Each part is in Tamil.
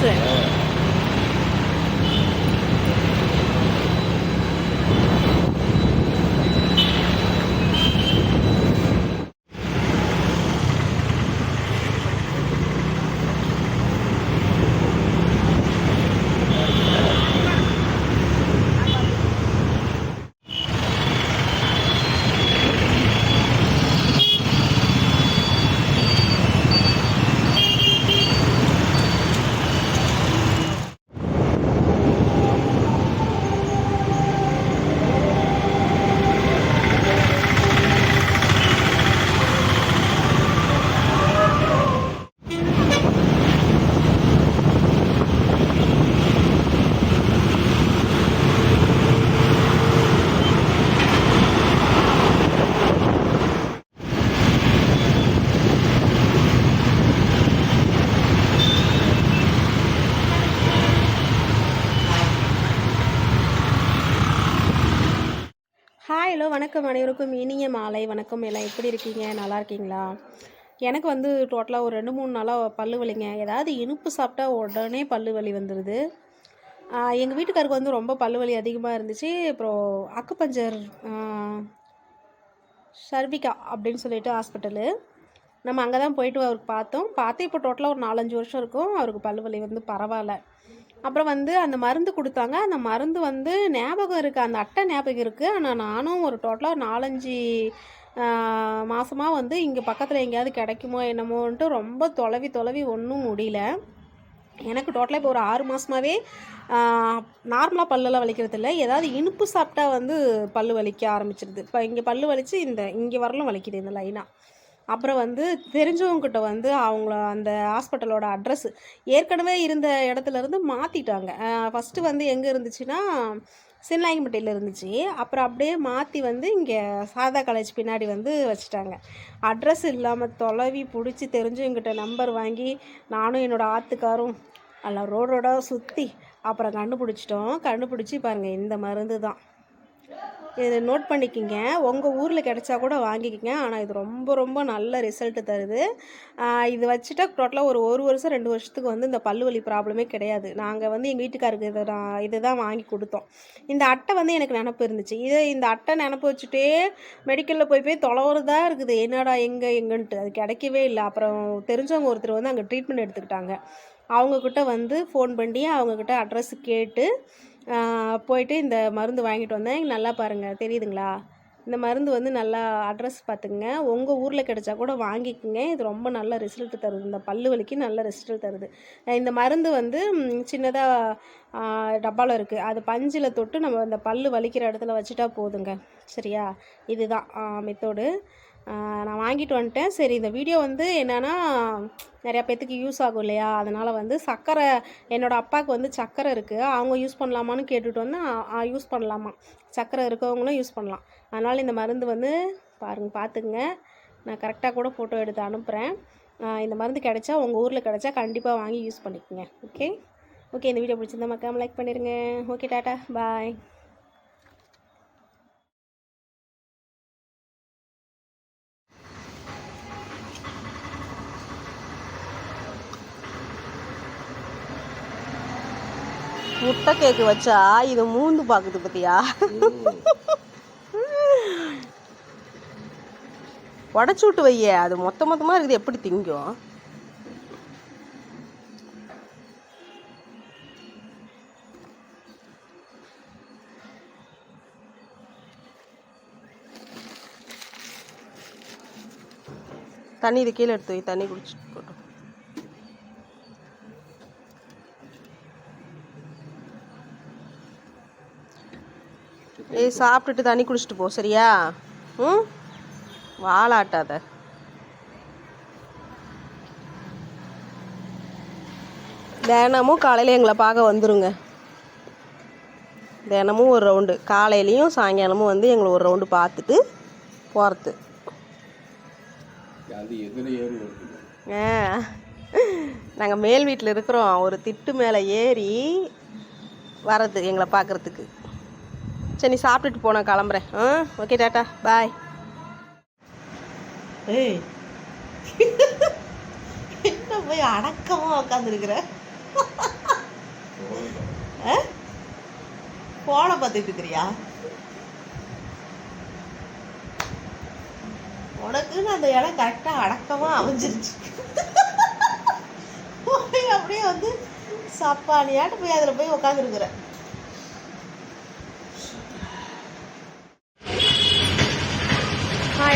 இதை விட ஹலோ வணக்கம் அனைவருக்கும். இனிய மாலை. வணக்கம் எல்லாம். எப்படி இருக்கீங்க? நல்லா இருக்கீங்களா? எனக்கு வந்து டோட்டலாக ஒரு ரெண்டு மூணு நாளாக பல்லு வலிங்க. ஏதாவது இனிப்பு சாப்பிட்டா உடனே பல்லு வலி வந்துடுது எங்கள் வீட்டுக்காருக்கு வந்து ரொம்ப பல்லு வலி அதிகமாக இருந்துச்சு. அப்புறம் அக்குப்பஞ்சர் ஷர்விகா அப்படின்னு சொல்லிட்டு ஹாஸ்பிட்டலு நம்ம அங்கே தான் போயிட்டு அவருக்கு பார்த்தோம். பார்த்து இப்போ டோட்டலாக ஒரு நாலஞ்சு வருஷம் இருக்கும். அவருக்கு பல்லு வலி வந்து பரவாயில்ல. அப்புறம் வந்து அந்த மருந்து கொடுத்தாங்க. அந்த மருந்து வந்து ஞாபகம் இருக்குது அந்த அட்டை ஞாபகம் இருக்குது ஆனால் நானும் ஒரு டோட்டலாக ஒரு நாலஞ்சு மாதமாக வந்து இங்கே பக்கத்தில் எங்கேயாவது கிடைக்குமோ என்னமோன்ட்டு ரொம்ப தொலைவி தொலைவி ஒன்றும் முடியல. எனக்கு டோட்டலாக இப்போ ஒரு ஆறு மாதமாகவே நார்மலாக பல்லெல்லாம் வலிக்கிறது இல்லை ஏதாவது இனிப்பு சாப்பிட்டா வந்து பல்லு வலிக்க ஆரம்பிச்சிருது. இப்போ இங்கே பல் வலித்து இந்த இங்கே வரலும் வலிக்குது இந்த லைனாக அப்புறம் வந்து தெரிஞ்சவங்ககிட்ட வந்து அவங்கள அந்த ஹாஸ்பிட்டலோட அட்ரஸ் ஏற்கனவே இருந்த இடத்துல இருந்து மாற்றிட்டாங்க ஃபஸ்ட்டு வந்து எங்கே இருந்துச்சுன்னா சின்லாயம்பட்டியில் இருந்துச்சு. அப்புறம் அப்படியே மாற்றி வந்து இங்கே சாரதா காலேஜ் பின்னாடி வந்து வச்சுட்டாங்க. அட்ரஸ் இல்லாமல் தொலைவி பிடிச்சி தெரிஞ்சவங்கிட்ட நம்பர் வாங்கி நானும் என்னோடய ஆத்துக்காரும் எல்லாம் ரோடோட சுற்றி அப்புறம் கண்டுபிடிச்சிட்டோம். கண்டுபிடிச்சி பாருங்கள் இந்த மருந்து தான் இதை நோட் பண்ணிக்கிங்க. உங்கள் ஊரில் கிடைச்சா கூட வாங்கிக்கோங்க. ஆனால் இது ரொம்ப ரொம்ப நல்ல ரிசல்ட்டு தருது. இது வச்சுட்டா டோட்டலாக ஒரு ஒரு வருஷம் ரெண்டு வருஷத்துக்கு வந்து இந்த பல்லு வலி ப்ராப்ளமே கிடையாது. நாங்கள் வந்து எங்கள் வீட்டுக்காருக்கு இதை நான் இதை தான் வாங்கி கொடுத்தோம். இந்த அட்டை வந்து எனக்கு நினப்பு இருந்துச்சு. இது இந்த அட்டை நினப்பு வச்சுட்டே மெடிக்கலில் போய் போய் தொலைவுறதா இருக்குது. என்னடா எங்கே எங்கன்ட்டு. அது கிடைக்கவே இல்லை. அப்புறம் தெரிஞ்சவங்க ஒருத்தர் வந்து அங்கே ட்ரீட்மெண்ட் எடுத்துக்கிட்டாங்க. அவங்கக்கிட்ட வந்து ஃபோன் பண்ணி அவங்கக்கிட்ட அட்ரஸ் கேட்டு போயிட்டு இந்த மருந்து வாங்கிட்டு வந்தேன். நல்லா பாருங்கள் தெரியுதுங்களா? இந்த மருந்து வந்து நல்லா அட்ரஸ் பார்த்துக்குங்க. உங்கள் ஊரில் கிடைச்சா கூட வாங்கிக்கோங்க. இது ரொம்ப நல்ல ரிசல்ட் தருது. இந்த பல்லு வலிக்கு நல்ல ரிசல்ட் தருது. இந்த மருந்து வந்து சின்னதாக டப்பாவில் இருக்குது அது பஞ்சில் தொட்டு நம்ம இந்த பல்லு வலிக்கிற இடத்துல வச்சுட்டா போதுங்க. சரியா? இதுதான் மெத்தோடு நான் வாங்கிட்டு வந்துட்டேன். சரி இந்த வீடியோ வந்து என்னென்னா நிறையா பேர்த்துக்கு யூஸ் ஆகும் இல்லையா? அதனால் வந்து சர்க்கரை என்னோடய அப்பாவுக்கு வந்து சர்க்கரை இருக்குது அவங்க யூஸ் பண்ணலாமான்னு கேட்டுட்டு வந்து யூஸ் பண்ணலாமா? சர்க்கரை இருக்கவங்களும் யூஸ் பண்ணலாம். அதனால் இந்த மருந்து வந்து பாருங்கள் பார்த்துங்க நான் கரெக்டாக கூட ஃபோட்டோ எடுத்து அனுப்புகிறேன் இந்த மருந்து கிடச்சா உங்கள் ஊரில் கிடைச்சா கண்டிப்பாக வாங்கி யூஸ் பண்ணிக்கோங்க. ஓகே ஓகே இந்த வீடியோ பிடிச்சிருந்தா மக்காமல் லைக் பண்ணிடுங்க ஓகே டாட்டா பாய் முட்டை கேக்கு வச்சா இது மூந்து பாக்குது பத்தியா? உடச்சு விட்டு வைய அது மொத்த மொத்தமா இருக்குது எப்படி திங்கும்? தண்ணி இது கீழே எடுத்து வை தண்ணி குடிச்சு. ஏய் சாப்பிட்டுட்டு தண்ணி குடிச்சிட்டு போ சரியா? ம்? வாழாட்டாத தினமும் காலையில் எங்களை பார்க்க வந்துருங்க. தினமும் ஒரு ரவுண்டு காலையிலையும் சாயங்காலமும் வந்து எங்களை ஒரு ரவுண்டு பார்த்துட்டு போகிறது ஆ. நாங்கள் மேல் வீட்டில் இருக்கிறோம். ஒரு திட்டு மேலே ஏறி வர்றது எங்களை பார்க்குறதுக்கு. சரி நீ சாப்பிட்டுட்டு போன கிளம்புறேன். ஆ? Okay tata. பாய் ஏய். என்ன போய் அடக்கமா உட்காந்துருக்குற போனை பார்த்துட்டு இருக்கிறியா? உனக்குன்னு அந்த இடம் கரெக்டாக அடக்கமாக அமைஞ்சிருச்சு. போய் அப்படியே வந்து சப்பானியாட்டு போய் அதில் போய் உட்காந்துருக்குறேன்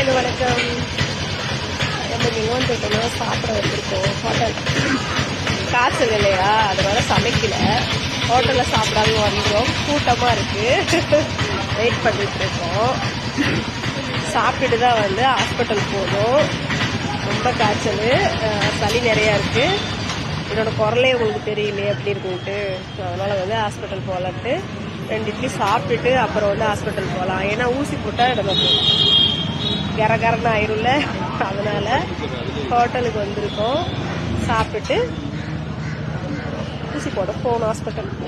ஹலோ இது வணக்கம் நம்ம நிங்கோன் போயிட்டோம்னா சாப்பிட வந்திருக்கோம் ஹோட்டல். காய்ச்சல் இல்லையா? அதனால சமைக்கல. ஹோட்டலில் சாப்பிடாம வந்துடும் கூட்டமாக இருக்குது வெயிட் பண்ணிட்டு இருக்கோம். சாப்பிட்டுட்டு தான் வந்து ஹாஸ்பிட்டல் போகணும் ரொம்ப காய்ச்சல். சளி நிறையா இருக்குது என்னோட குரலே உங்களுக்கு தெரியலையே அப்படி இருக்குன்ட்டு. அதனால் வந்து ஹாஸ்பிட்டல் போகலான்ட்டு. ரெண்டு இட்லி சாப்பிட்டுட்டு அப்புறம் வந்து ஹாஸ்பிட்டல் போகலாம். ஏன்னா ஊசி போட்டால் நமக்கு கரகரன்னு ஆயிரும்ல அதனால ஹோட்டலுக்கு வந்திருக்கோம். சாப்பிட்டுட்டு ஊசி போட போகணும் ஹாஸ்பிட்டலுக்கு